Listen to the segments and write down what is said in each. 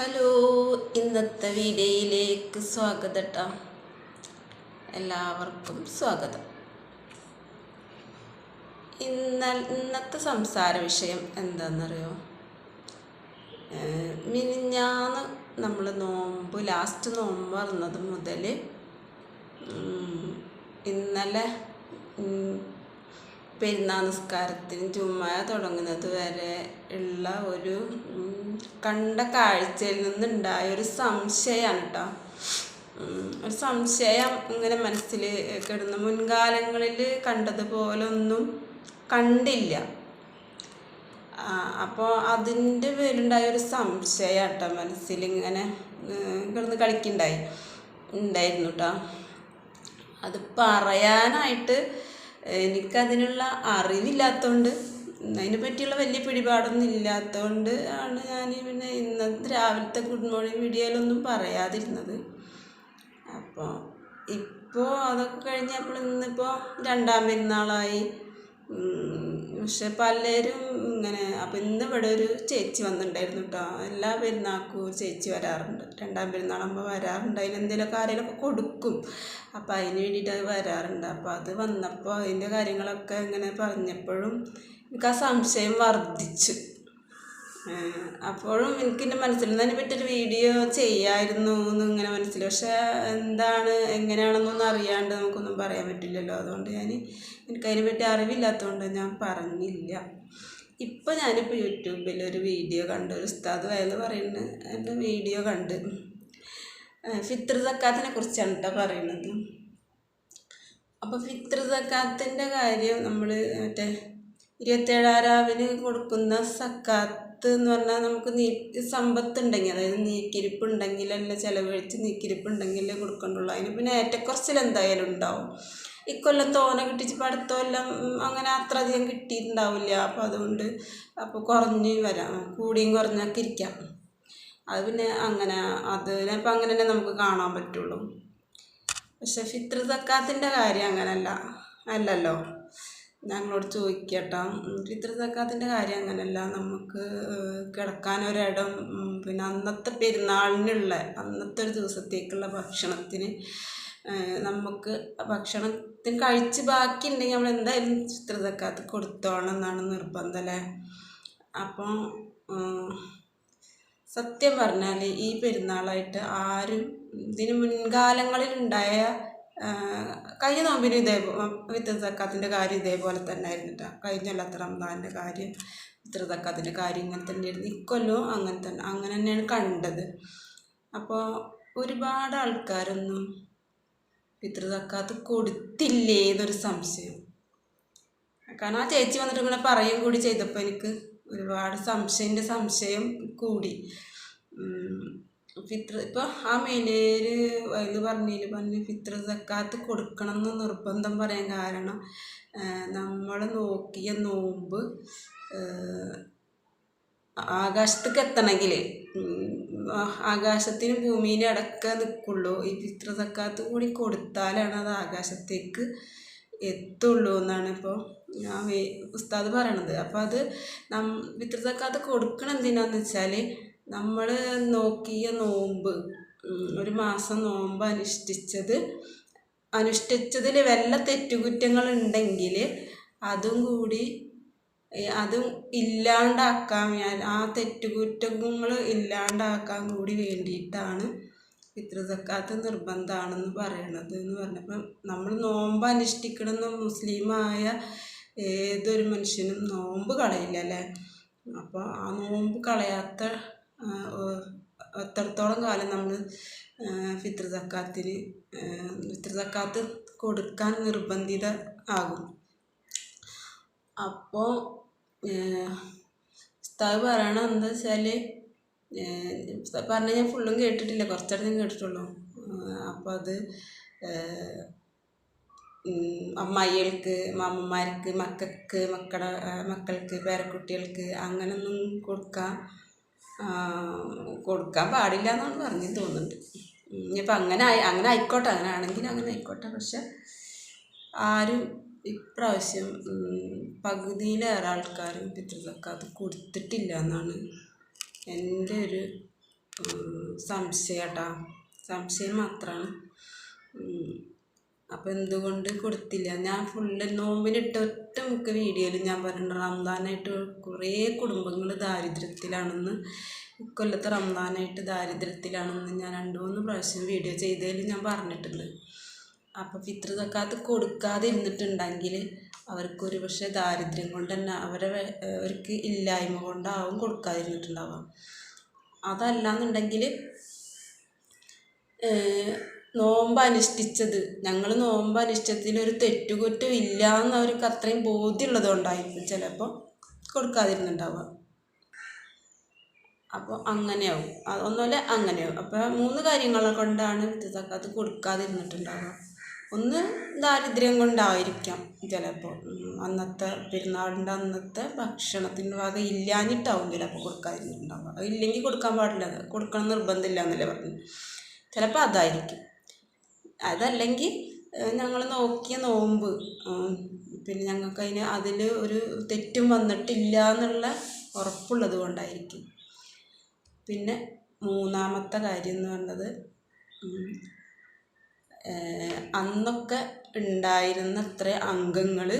Hello ഇന്നത്തെ വീഡിയോയിലേക്ക് സ്വാഗതം കേട്ടോ എല്ലാവർക്കും സ്വാഗതം. ഇന്ന ഇന്നത്തെ സംസാര വിഷയം എന്താണെന്നറിയോ മിനിഞ്ഞാന്ന് നമ്മൾ നോമ്പ് ലാസ്റ്റ് നോമ്പ് പറഞ്ഞത് മുതൽ ഇന്നലെ പെരുന്നാ നിസ്കാരത്തിന് ചുമ്മാ തുടങ്ങുന്നത് വരെ ഉള്ള ഒരു കണ്ട കാഴ്ചയിൽ നിന്നുണ്ടായ ഒരു സംശയമാണ് കേട്ടോ ഒരു സംശയം ഇങ്ങനെ മനസ്സിൽ കിടന്നു മുൻകാലങ്ങളിൽ കണ്ടതുപോലെ ഒന്നും കണ്ടില്ല അപ്പോൾ അതിന്റെ പേരുണ്ടായ ഒരു സംശയം കേട്ടോ മനസ്സിൽ ഇങ്ങനെ കിടന്ന് കളിക്കുണ്ടായി ഉണ്ടായിരുന്നു കേട്ടോ അത് പറയാനായിട്ട് എനിക്കതിനുള്ള അറിവില്ലാത്തതുകൊണ്ട് അതിനെ പറ്റിയുള്ള വലിയ പിടിപാടൊന്നും ഇല്ലാത്തതുകൊണ്ട് ആണ് ഞാൻ പിന്നെ ഇന്നത്തെ രാവിലത്തെ ഗുഡ് മോർണിംഗ് വീഡിയോയിലൊന്നും പറയാതിരുന്നത്. അപ്പോൾ ഇപ്പോൾ അതൊക്കെ കഴിഞ്ഞപ്പോൾ ഇന്നിപ്പോൾ രണ്ടാം പെരുന്നാളായി. പക്ഷെ പലരും ഇങ്ങനെ അപ്പം ഇന്ന് ഇവിടെ ഒരു ചേച്ചി വന്നിട്ടുണ്ടായിരുന്നു കേട്ടോ എല്ലാ പെരുന്നാൾക്കും ഒരു ചേച്ചി വരാറുണ്ട്. രണ്ടാം പെരുന്നാളാകുമ്പോൾ വരാറുണ്ട്. അതിന് എന്തെങ്കിലുമൊക്കെ ആരെങ്കിലുമൊക്കെ കൊടുക്കും. അപ്പോൾ അതിന് വേണ്ടിയിട്ട് അത് വരാറുണ്ട്. അപ്പോൾ അത് വന്നപ്പോൾ അതിന്റെ കാര്യങ്ങളൊക്കെ ഇങ്ങനെ പറഞ്ഞപ്പോഴും എനിക്ക് ആ സംശയം വർദ്ധിച്ചു. അപ്പോഴും എനിക്ക് എന്റെ മനസ്സിൽ നിന്ന് പറ്റൊരു വീഡിയോ ചെയ്യായിരുന്നു എന്ന് ഇങ്ങനെ മനസ്സിൽ പക്ഷേ എന്താണ് എങ്ങനെയാണെന്നൊന്നും അറിയാണ്ട് നമുക്കൊന്നും പറയാൻ പറ്റില്ലല്ലോ. അതുകൊണ്ട് ഞാൻ എനിക്കതിനെ പറ്റി അറിവില്ലാത്തതുകൊണ്ട് ഞാൻ പറഞ്ഞില്ല. ഇപ്പോൾ ഞാനിപ്പോൾ യൂട്യൂബിൽ ഒരു വീഡിയോ കണ്ടു ഒരു ഉസ്താദ് വയൽ പറയുന്നത് എന്റെ വീഡിയോ കണ്ട്. ഫിത്ർ സക്കാത്തിനെ കുറിച്ചാണ് കേട്ടോ പറയുന്നത് അപ്പോൾ ഫിത്ർ സക്കാത്തിന്റെ കാര്യം നമ്മൾ മറ്റേ ഇരുപത്തേഴാരാവിന് കൊടുക്കുന്ന സക്കാത്ത് എന്ന് പറഞ്ഞാൽ നമുക്ക് നീ സമ്പത്ത് ഉണ്ടെങ്കിൽ അതായത് നീക്കിരിപ്പ് ഉണ്ടെങ്കിലല്ല ചിലവഴിച്ച് നീക്കിരിപ്പ് ഉണ്ടെങ്കിലേ കൊടുക്കണ്ടുള്ളൂ. അതിന് പിന്നെ ഏറ്റക്കുറച്ചിൽ എന്തായാലും ഉണ്ടാവും. ഇക്കൊല്ലം തോനെ കിട്ടിച്ച് അടുത്ത അങ്ങനെ അത്ര അധികം കിട്ടിയിട്ടുണ്ടാവില്ല. അപ്പോൾ അതുകൊണ്ട് അപ്പോൾ കുറഞ്ഞ് വരാം. കൂടിയും കുറഞ്ഞൊക്കെ ഇരിക്കാം. അത് പിന്നെ അങ്ങനെ അത് ഇപ്പം അങ്ങനെ തന്നെ നമുക്ക് കാണാൻ പറ്റുള്ളൂ. പക്ഷെ ഫിത്ർ സക്കാത്തിന്റെ കാര്യം അങ്ങനല്ല. അല്ലല്ലോ. ഞങ്ങളോട് ചോദിക്കട്ടോ. ഫിത്ർ സക്കാത്തിന്റെ കാര്യം അങ്ങനെയല്ല നമുക്ക് കിടക്കാനൊരിടം പിന്നെ അന്നത്തെ പെരുന്നാളിനുള്ള അന്നത്തെ ഒരു ദിവസത്തേക്കുള്ള ഭക്ഷണത്തിന് നമുക്ക് ഭക്ഷണത്തിന് കഴിച്ച് ബാക്കി ഉണ്ടെങ്കിൽ നമ്മൾ എന്തായാലും ഫിത്ർ സക്കാത്ത് കൊടുത്തോണം എന്നാണ് നിർബന്ധം അല്ലേ അപ്പോൾ സത്യം പറഞ്ഞാൽ ഈ പെരുന്നാളായിട്ട് ആരും ഇതിന് മുൻകാലങ്ങളിൽ ഉണ്ടായ കഴിഞ്ഞ നോമ്പിന് ഇതേ വിത്ത് തക്കാത്തിന്റെ കാര്യം ഇതേപോലെ തന്നെ ആയിരുന്നു കേട്ടോ കഴിഞ്ഞ അല്ലാത്ത റംദാന്റെ കാര്യം വിത്ത് തക്കാത്തിന്റെ കാര്യം ഇങ്ങനെ തന്നെയായിരുന്നു. ഇക്കൊല്ലവും അങ്ങനെ തന്നെ അങ്ങനെ തന്നെയാണ് കണ്ടത്. അപ്പോൾ ഒരുപാട് ആൾക്കാരൊന്നും പിതൃ തക്കാത്ത് കൊടുത്തില്ലേ എന്നൊരു സംശയം. കാരണം ആ ചേച്ചി വന്നിട്ട് ഇങ്ങനെ പറയും കൂടി ചെയ്തപ്പോൾ എനിക്ക് ഒരുപാട് സംശയന്റെ സംശയം കൂടി. ഫിത്ര ഇപ്പോൾ ആ മേലേര് ഇത് പറഞ്ഞതിൽ പറഞ്ഞ് ഫിത്ര സക്കാത്ത് കൊടുക്കണം എന്ന് നിർബന്ധം പറയാൻ കാരണം നമ്മൾ നോക്കിയ നോമ്പ് ആകാശത്തേക്ക് എത്തണമെങ്കിൽ ആകാശത്തിനും ഭൂമിയിലും അടക്കം നിൽക്കുള്ളൂ. ഈ ഫിത്ര സക്കാത്ത് കൂടി കൊടുത്താലാണ് അത് ആകാശത്തേക്ക് എത്തുള്ളൂ എന്നാണ് ഇപ്പോൾ ഞാൻ ഉസ്താദ് പറയണത്. അപ്പോൾ അത് നം ഫിത്ര സക്കാത്ത് കൊടുക്കണം എന്തിനാന്ന് വെച്ചാൽ നമ്മൾ നോക്കിയ നോമ്പ് ഒരു മാസം നോമ്പ് അനുഷ്ഠിച്ചത് അനുഷ്ഠിച്ചതിൽ വല്ല തെറ്റുകുറ്റങ്ങൾ ഉണ്ടെങ്കിൽ അതും കൂടി അതും ഇല്ലാണ്ടാക്കാൻ ആ തെറ്റുകുറ്റങ്ങൾ ഇല്ലാണ്ടാക്കാൻ കൂടി വേണ്ടിയിട്ടാണ് പിതൃസക്കാത്ത് നിർബന്ധമാണെന്ന് പറയണത് എന്ന് പറഞ്ഞപ്പം നമ്മൾ നോമ്പ് അനുഷ്ഠിക്കണമെന്ന് മുസ്ലിമായ ഏതൊരു മനുഷ്യനും നോമ്പ് കളയില്ല അല്ലേ അപ്പോൾ ആ നോമ്പ് കളയാത്ത എത്രത്തോളം കാലം നമ്മൾ ഫിത്ർ സക്കാത്തിന് ഫിത്ർ സക്കാത്ത് കൊടുക്കാൻ നിർബന്ധിത ആകും? അപ്പോൾ ഉസ്താദ് പറയണത് എന്താ വെച്ചാൽ പറഞ്ഞ ഞാൻ ഫുള്ളും കേട്ടിട്ടില്ല കുറച്ചടത്തും കേട്ടിട്ടുള്ളൂ. അപ്പോൾ അത് അമ്മായികൾക്ക് മാമന്മാർക്ക് മക്കൾക്ക് മക്കളുടെ മക്കൾക്ക് പേരക്കുട്ടികൾക്ക് അങ്ങനൊന്നും കൊടുക്കാൻ ആ, കൊടുക്കാൻ പാടില്ല എന്നാണ് പറഞ്ഞു തോന്നുന്നുണ്ട് ഇനിയിപ്പോൾ അങ്ങനെ അങ്ങനെ ആയിക്കോട്ടെ അങ്ങനെ ആണെങ്കിൽ അങ്ങനെ ആയിക്കോട്ടെ. പക്ഷെ ആരും ഇപ്രാവശ്യം പകുതിയിലേറെ ആൾക്കാരും അത് കൊടുത്തിട്ടില്ല എന്നാണ് എന്റെ ഒരു സംശയം കേട്ടാ. സംശയം മാത്രമാണ് അപ്പോൾ എന്തുകൊണ്ട് കൊടുത്തില്ല. ഞാൻ ഫുള്ള് നോമ്പിനിട്ട് ഒറ്റ മുക്ക വീഡിയോയിൽ ഞാൻ പറഞ്ഞിട്ടുണ്ട് റംദാനായിട്ട് കുറേ കുടുംബങ്ങൾ ദാരിദ്ര്യത്തിലാണെന്ന്. ഇക്കൊല്ലത്തെ റംദാനായിട്ട് ദാരിദ്ര്യത്തിലാണെന്ന് ഞാൻ രണ്ട് മൂന്ന് പ്രാവശ്യം വീഡിയോ ചെയ്തതിൽ ഞാൻ പറഞ്ഞിട്ടുണ്ട്. അപ്പോൾ പിതൃതക്കാത്ത് കൊടുക്കാതെ ഇരുന്നിട്ടുണ്ടെങ്കിൽ അവർക്കൊരു പക്ഷേ ദാരിദ്ര്യം കൊണ്ട് തന്നെ അവരെ അവർക്ക് ഇല്ലായ്മ കൊണ്ടാവും കൊടുക്കാതിരുന്നിട്ടുണ്ടാവുക. അതല്ലാന്നുണ്ടെങ്കിൽ നോമ്പ് അനുഷ്ഠിച്ചത് ഞങ്ങൾ നോമ്പ് അനുഷ്ഠിച്ചതിൽ ഒരു തെറ്റുകുറ്റം ഇല്ല എന്ന് അവർക്ക് അത്രയും ബോധ്യമുള്ളത് കൊണ്ടായിരിക്കും ചിലപ്പോൾ കൊടുക്കാതിരുന്നുണ്ടാവുക. അപ്പോൾ അങ്ങനെയാവും. അതൊന്നുമല്ല അങ്ങനെയാവും. അപ്പോൾ മൂന്ന് കാര്യങ്ങളെ കൊണ്ടാണ് സക്കാത്ത് കൊടുക്കാതിരുന്നിട്ടുണ്ടാവുക. ഒന്ന് ദാരിദ്ര്യം കൊണ്ടായിരിക്കാം ചിലപ്പോൾ അന്നത്തെ പെരുന്നാളിന്റെ അന്നത്തെ ഭക്ഷണത്തിന്റെ വക ഇല്ലാഞ്ഞിട്ടാവും ചിലപ്പോൾ കൊടുക്കാതിരുന്നിട്ടുണ്ടാവുക. ഇല്ലെങ്കിൽ കൊടുക്കാൻ പാടില്ല. കൊടുക്കണം നിർബന്ധമില്ല എന്നല്ലേ പറഞ്ഞു ചിലപ്പോൾ അതായിരിക്കും. അതല്ലെങ്കിൽ ഞങ്ങൾ നോക്കിയ നോമ്പ് പിന്നെ ഞങ്ങൾക്ക് അതിന് അതിൽ ഒരു തെറ്റും വന്നിട്ടില്ല എന്നുള്ള ഉറപ്പുള്ളത് കൊണ്ടായിരിക്കും. പിന്നെ മൂന്നാമത്തെ കാര്യം എന്ന് പറഞ്ഞത് അന്നൊക്കെ ഉണ്ടായിരുന്ന അത്ര അംഗങ്ങൾ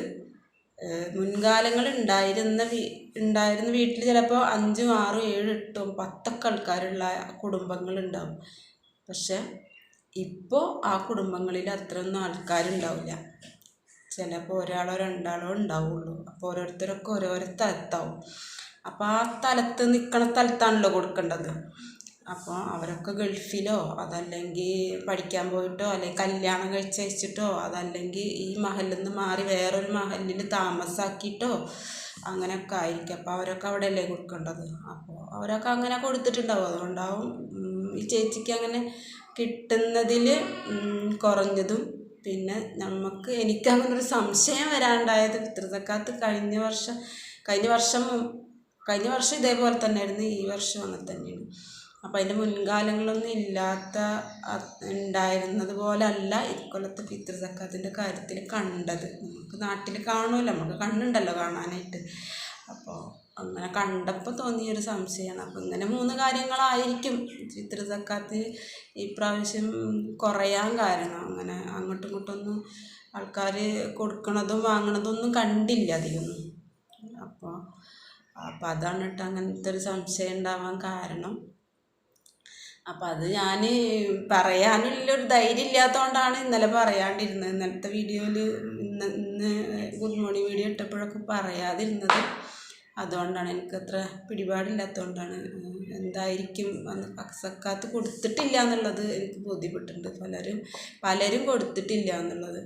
മുൻകാലങ്ങളിൽ ഉണ്ടായിരുന്ന വീ ഉണ്ടായിരുന്ന വീട്ടിൽ ചിലപ്പോൾ അഞ്ചും ആറും ഏഴും എട്ടും പത്തൊക്കെ ആൾക്കാരുള്ള കുടുംബങ്ങളുണ്ടാവും. പക്ഷെ ഇപ്പോൾ ആ കുടുംബങ്ങളിൽ അത്രയൊന്നും ആൾക്കാരുണ്ടാവില്ല. ചിലപ്പോൾ ഒരാളോ രണ്ടാളോ ഉണ്ടാവുള്ളൂ. അപ്പോൾ ഓരോരുത്തരൊക്കെ ഓരോരോ സ്ഥലത്താവും അപ്പോൾ ആ സ്ഥലത്ത് നിൽക്കണ സ്ഥലത്താണല്ലോ കൊടുക്കേണ്ടത്. അപ്പോൾ അവരൊക്കെ ഗൾഫിലോ അതല്ലെങ്കിൽ പഠിക്കാൻ പോയിട്ടോ അല്ലെങ്കിൽ കല്യാണം കഴിച്ചയച്ചിട്ടോ അതല്ലെങ്കിൽ ഈ മഹലിൽ നിന്ന് മാറി വേറൊരു മഹലിൽ താമസാക്കിയിട്ടോ അങ്ങനെയൊക്കെ ആയിരിക്കും. അപ്പോൾ അവരൊക്കെ അവിടെയല്ലേ കൊടുക്കേണ്ടത്? അപ്പോൾ അവരൊക്കെ അങ്ങനെ കൊടുത്തിട്ടുണ്ടാവും. അതുകൊണ്ടാവും ഈ ചേച്ചിക്ക് അങ്ങനെ കിട്ടുന്നതിൽ കുറഞ്ഞതും പിന്നെ നമുക്ക് എനിക്ക് അങ്ങനെ ഒരു സംശയം വരാണ്ടായത് പിതൃതക്കാത്ത് കഴിഞ്ഞ വർഷം കഴിഞ്ഞ വർഷം കഴിഞ്ഞ വർഷം ഇതേപോലെ തന്നെ ആയിരുന്നു ഈ വർഷം അങ്ങനെ തന്നെയാണ്. അപ്പം അതിന്റെ മുൻകാലങ്ങളൊന്നും ഇല്ലാത്ത ഉണ്ടായിരുന്നത് പോലെ അല്ല ഇക്കൊല്ലത്തെ പിതൃസക്കാത്തിന്റെ കാര്യത്തിൽ കണ്ടത്. നമുക്ക് നാട്ടിൽ കാണുമല്ലോ നമുക്ക് കണ്ണുണ്ടല്ലോ കാണാനായിട്ട്. അങ്ങനെ കണ്ടപ്പോൾ തോന്നിയൊരു സംശയമാണ് അപ്പം ഇങ്ങനെ മൂന്ന് കാര്യങ്ങളായിരിക്കും ചിത്ര സക്കാത്ത് പ്രാവശ്യം കുറയാൻ കാരണം. അങ്ങനെ അങ്ങോട്ടും ഇങ്ങോട്ടൊന്നും ആൾക്കാർ കൊടുക്കണതും വാങ്ങണതും ഒന്നും കണ്ടില്ല അധികമൊന്നും അപ്പോൾ അപ്പം അതാണ് കേട്ടോ അങ്ങനത്തെ ഒരു സംശയം ഉണ്ടാവാൻ കാരണം. അപ്പം അത് ഞാൻ പറയാനുള്ളൊരു ധൈര്യം ഇല്ലാത്തതുകൊണ്ടാണ് ഇന്നലെ പറയാണ്ടിരുന്നത്. ഇന്നലത്തെ വീഡിയോയിൽ ഇന്ന് ഇന്ന് ഗുഡ് മോർണിംഗ് വീഡിയോ ഇട്ടപ്പോഴൊക്കെ പറയാതിരുന്നത്. അതുകൊണ്ടാണ് എനിക്ക് അത്ര പിടിപാടില്ലാത്തതുകൊണ്ടാണ് എന്തായിരിക്കും അന്ന് സക്കാത്ത് കൊടുത്തിട്ടില്ല എന്നുള്ളത് എനിക്ക് ബോധ്യപ്പെട്ടിട്ടുണ്ട്. പലരും പലരും കൊടുത്തിട്ടില്ല എന്നുള്ളത്.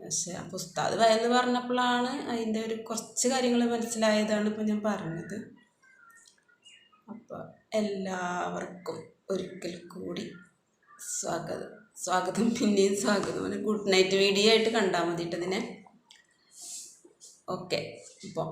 പക്ഷേ അപ്പോൾ ഉസ്താദ് വയന്ന് പറഞ്ഞപ്പോഴാണ് അതിന്റെ ഒരു കുറച്ച് കാര്യങ്ങൾ മനസ്സിലായതാണ് ഇപ്പോൾ ഞാൻ പറഞ്ഞത്. അപ്പോൾ എല്ലാവർക്കും ഒരിക്കൽ കൂടി സ്വാഗതം. സ്വാഗതം പിന്നെയും സ്വാഗതം. ഒരു ഗുഡ് നൈറ്റ് വീഡിയോ ആയിട്ട് കണ്ടാൽ മതി കേട്ടോ ഓക്കെ ഇപ്പോൾ